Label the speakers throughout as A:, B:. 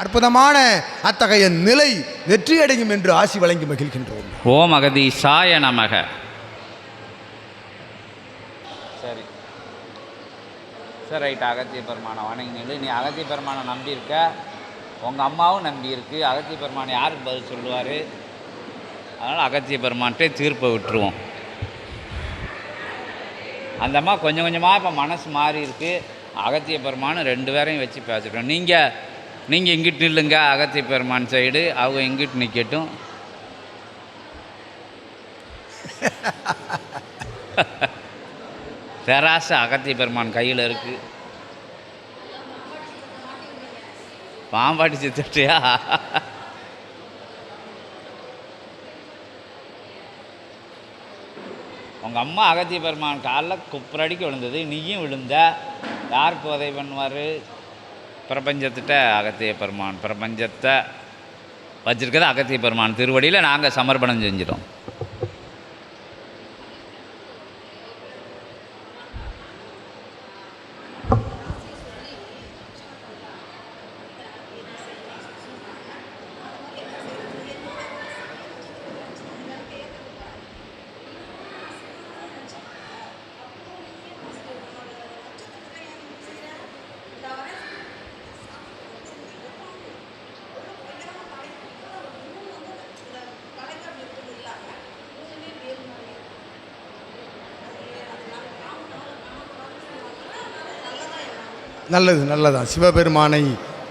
A: அற்புதமான அத்தகைய நிலை வெற்றியடையும் என்று ஆசி வழங்கி மகிழ்கின்றோம்.
B: ஓம் அகதீசாய நமக. சரி. சரி ரைட். அகத்திய பெருமானை வணங்கினு நீ அகத்திய பெருமானை நம்பியிருக்க? உங்கள் அம்மாவும் நம்பியிருக்கு. அகத்திய பெருமானை யாருக்கு பதில் சொல்லுவார்? அதனால் அகத்திய பெருமான்ட்டே தீர்ப்பை விட்டுருவோம். அந்த அம்மா கொஞ்சம் கொஞ்சமாக இப்போ மனசு மாறி இருக்கு அகத்திய பெருமான் ரெண்டு பேரையும் வச்சு பேசிட்டோம். நீங்கள் நீங்கள் இங்கிட்டு நில்லுங்க அகத்திய பெருமான் சைடு. அவங்க இங்கிட்டு நிற்கட்டும் தெராசு அகத்திய பெருமான் கையில் இருக்கு. பாம்பாட்டி சித்திட்டியா உங்கள் அம்மா அகத்திய பெருமான் காலில் குப்புரடிக்கு விழுந்தது நீயும் விழுந்த. யாருக்கு உதவி பண்ணுவார்? பிரபஞ்சத்திட்ட அகத்திய பெருமான். பிரபஞ்சத்தை வச்சுருக்கிறது அகத்திய பெருமான். திருவடியில் நாங்கள் சமர்ப்பணம் செஞ்சிட்டோம்.
A: நல்லது நல்லதான் சிவபெருமானை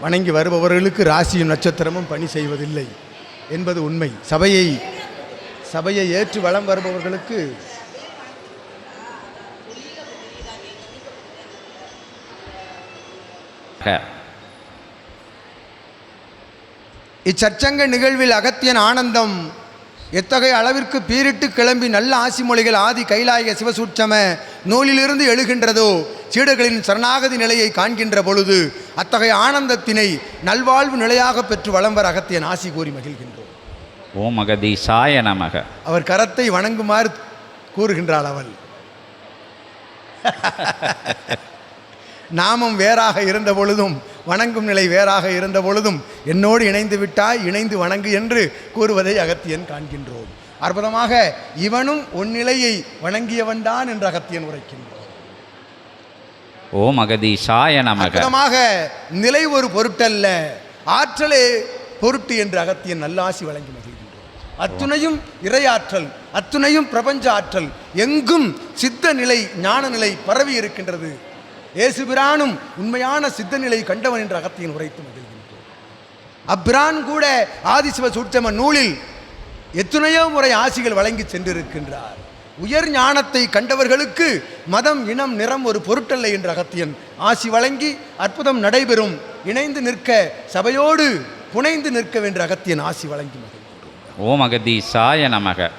A: வணங்கி வருபவர்களுக்கு ராசியும் நட்சத்திரமும் பணி செய்வதில்லை என்பது உண்மை. சபையை சபையை ஏற்று வலம் வருபவர்களுக்கு இச்சற்சங்க நிகழ்வில் அகத்தியன் ஆனந்தம் எத்தகைய அளவிற்கு பீரிட்டு கிளம்பி நல்ல ஆசி மொழிகள் ஆதி கைலாய சிவசூட்சம நூலிலிருந்து எழுகின்றதோ சீடர்களின் சரணாகதி நிலையை காண்கின்ற பொழுது அத்தகைய ஆனந்தத்தினை நல்வாழ்வு நிலையாக பெற்று வலம் வர அகத்தியன் ஆசி கூறி மகிழ்கின்றோம்.
B: ஓம் அகதீசாய நமக.
A: அவர் கரத்தை வணங்குமாறு கூறுகின்றாள் அவள். நாமம் வேறாக இருந்த பொழுதும் வணங்கும் நிலை வேறாக இருந்த பொழுதும் என்னோடு இணைந்து விட்டாய் இணைந்து வணங்கு என்று கூறுவதை அகத்தியன் காண்கின்றோம். அற்புதமாக இவனும் உன் நிலையை வணங்கியவன்தான் என்று அகத்தியன் உரைக்கின்றான்.
B: ஓம் அகதீசாய நமக.
A: அற்புதமாக நிலை ஒரு பொருட்டல்ல ஆற்றலே பொருட்டு என்று அகத்தியன் நல்லாசி வழங்கி மகிழ்கின்றோம். அத்துணையும் இறையாற்றல் அத்துணையும் பிரபஞ்ச ஆற்றல் எங்கும் சித்த நிலை ஞான நிலை பரவி இருக்கின்றது. ஏசுபிரானும் உண்மையான சித்த நிலை கண்டவன் என்ற அகத்தியன் உரைத்து மகிழ்கின்றோம். அப்பிரான் கூட ஆதிசிவ சூட்சம நூலில் எத்தனையோ முறை ஆசிகள் வழங்கி சென்றிருக்கின்றார். உயர் ஞானத்தை கண்டவர்களுக்கு மதம் இனம் நிறம் ஒரு பொருட்டல்ல என்ற அகத்தியன் ஆசி வழங்கி அற்புதம் நடைபெறும் இணைந்து நிற்க சபையோடு புனைந்து நிற்க வேண்டிய அகத்தியன் ஆசி வழங்கி மகிழ்கின்றோம்.
B: ஓம் அகதீசாய நமக.